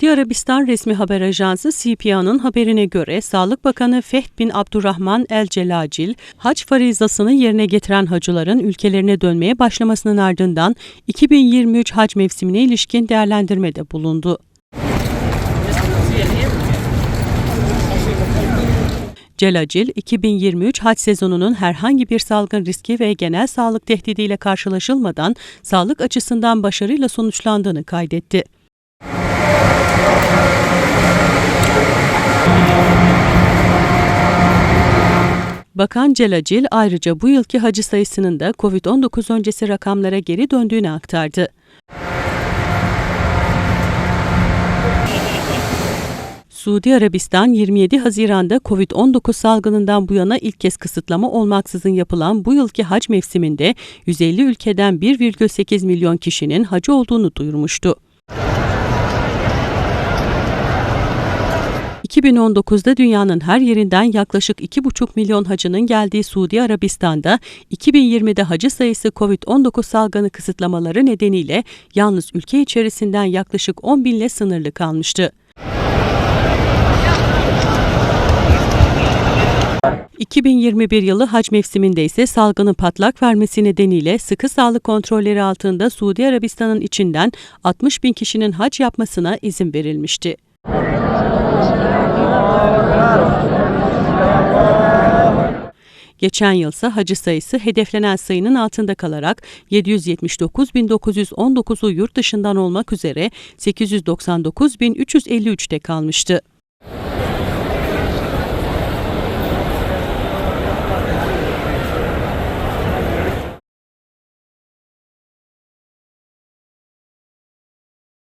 Suudi Arabistan resmi haber ajansı CPA'nın haberine göre Sağlık Bakanı Fehd bin Abdurrahman El Celacil, hac farizasını yerine getiren hacıların ülkelerine dönmeye başlamasının ardından 2023 hac mevsimine ilişkin değerlendirmede bulundu. Celacil, 2023 hac sezonunun herhangi bir salgın riski ve genel sağlık tehdidiyle karşılaşılmadan sağlık açısından başarıyla sonuçlandığını kaydetti. Bakan Celacil ayrıca bu yılki hacı sayısının da COVID-19 öncesi rakamlara geri döndüğünü aktardı. Suudi Arabistan 27 Haziran'da COVID-19 salgınından bu yana ilk kez kısıtlama olmaksızın yapılan bu yılki hac mevsiminde 150 ülkeden 1,8 milyon kişinin hacı olduğunu duyurmuştu. 2019'da dünyanın her yerinden yaklaşık 2,5 milyon hacının geldiği Suudi Arabistan'da 2020'de hacı sayısı COVID-19 salgını kısıtlamaları nedeniyle yalnız ülke içerisinden yaklaşık 10 binle sınırlı kalmıştı. 2021 yılı hac mevsiminde ise salgının patlak vermesi nedeniyle sıkı sağlık kontrolleri altında Suudi Arabistan'ın içinden 60 bin kişinin hac yapmasına izin verilmişti. Geçen yılsa hacı sayısı hedeflenen sayının altında kalarak 779.919'u yurt dışından olmak üzere 899.353'te kalmıştı.